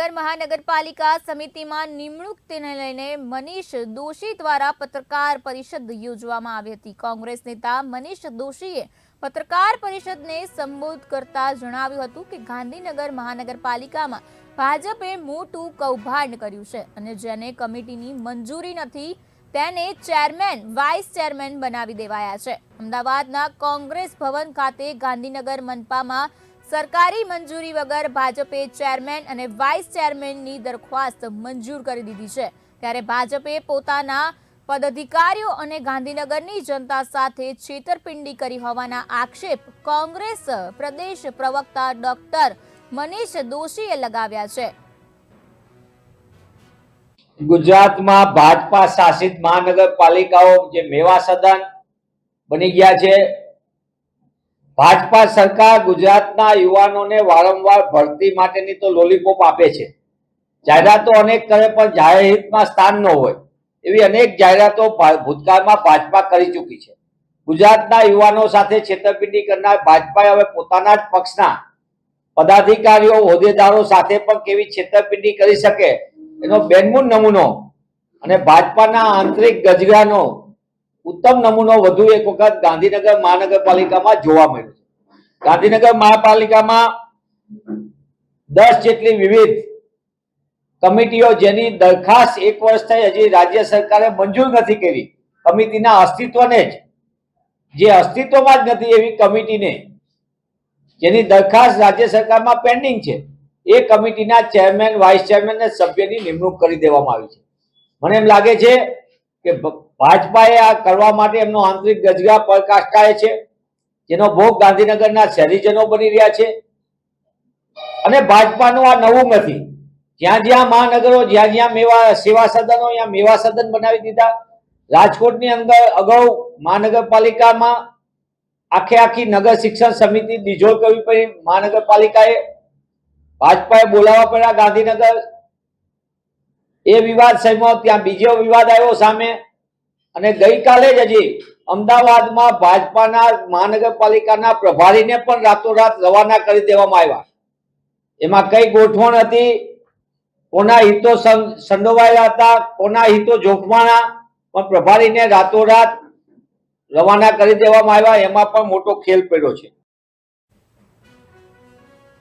ગાંધીનગર મહાનગરપાલિકા સમિતિમાં નિમણૂકને લઈને મનીષ દોશી દ્વારા પત્રકાર પરિષદ યોજવામાં આવી હતી. કોંગ્રેસ નેતા મનીષ દોશીએ પત્રકાર પરિષદને સંબોધ કરતા જણાવ્યું હતું કે ગાંધીનગર મહાનગરપાલિકામાં ભાજપે મોટું કૌભાંડ કર્યું છે અને જેને કમિટીની મંજૂરી નથી, તેને ચેરમેન, વાઇસ ચેરમેન બનાવી દેવાયા છે. અમદાવાદના કોંગ્રેસ ભવન ખાતે ગાંધીનગર મનપામાં સરકારી મંજૂરી વગર ભાજપે ચેરમેન અને વાઇસ ચેરમેનની દરખાસ્ત મંજૂર કરી દીધી છે. ત્યારે ભાજપે પોતાના પદાધિકારીઓ અને ગાંધીનગરની જનતા સાથે છેતરપિંડી કરી હોવાના આક્ષેપ કોંગ્રેસ પ્રદેશ પ્રવક્તા ડોક્ટર મનીષ દોશીએ લગાવ્યા છે. ગુજરાતમાં ભાજપા શાસિત મહાનગરપાલિકાઓ જે મેવા સદન બની ગયા છે ભાજપા સરકાર ગુજરાતના યુવાનોને વારંવાર ભરતી માટેની તો લોલીપોપ આપે છે. જાહેરાતો અનેક કરે પણ જાહેર હિતમાં સ્થાન ન હોય. એવી અનેક જાહેરાતો ભૂતકાળમાં ભાજપા કરી ચૂકી છે. ગુજરાતના યુવાનો સાથે છેતરપિંડી કરનાર ભાજપાએ હવે પોતાના જ પક્ષના પદાધિકારીઓ, હોદ્દેદારો સાથે પણ કેવી છેતરપિંડી કરી શકે એનો બેનમૂન નમૂનો અને ભાજપાના આંતરિક ગજગાનો ઉત્તમ નમૂનો વધુ એક વખત ગાંધીનગર મહાનગરપાલિકામાં જોવા મળ્યો છે. ગાંધીનગર મહાપાલિકામાં દસ જેટલી વિવિધ કમિટીઓ જેની દરખાસ્ત એક વર્ષ થઈ હજી રાજ્ય સરકારે મંજૂર નથી કરી. કમિટીના અસ્તિત્વને જ, જે અસ્તિત્વમાં જ નથી એવી કમિટીને જેની દરખાસ્ત રાજ્ય સરકારમાં પેન્ડિંગ છે, એ કમિટીના ચેરમેન, વાઇસ ચેરમેન અને સભ્યની નિમણૂક કરી દેવામાં આવી છે. મને એમ લાગે છે કે ભાજપાએ આ કરવા માટે એમનો આંતરિક ગજગા પડકાશકાય છે, જેનો ભોગ ગાંધીનગરના શહેરીજનો બની રહ્યા છે. અને ભાજપાનું આ નવું નથી. જ્યાં જ્યાં મહાનગરો, જ્યાં જ્યાં મેવા સેવા સદનો, ત્યાં મેવા સદન બનાવી દીધા. રાજકોટની અંદર અગાઉ મહાનગરપાલિકામાં આખે આખી નગર શિક્ષણ સમિતિ ડિઝોલ્વ કરવી પડી. મહાનગરપાલિકાએ ભાજપાએ બોલાવવા પડ્યા ગાંધીનગર. એ વિવાદ સમ્યો ત્યાં બીજો વિવાદ આવ્યો સામે. અને ગઈકાલે જ હજી અમદાવાદમાં ભાજપાના મહાનગરપાલિકાના પ્રભારીને પણ રાતોરાત રવાના કરી દેવામાં આવ્યા. એમાં કઈ ગોઠવણ હતી, કોના હિતો સંડોવાયેલા હતા, કોના હિતો જોખમાણા પણ પ્રભારીને રાતોરાત રવાના કરી દેવામાં આવ્યા, એમાં પણ મોટો ખેલ પડ્યો છે.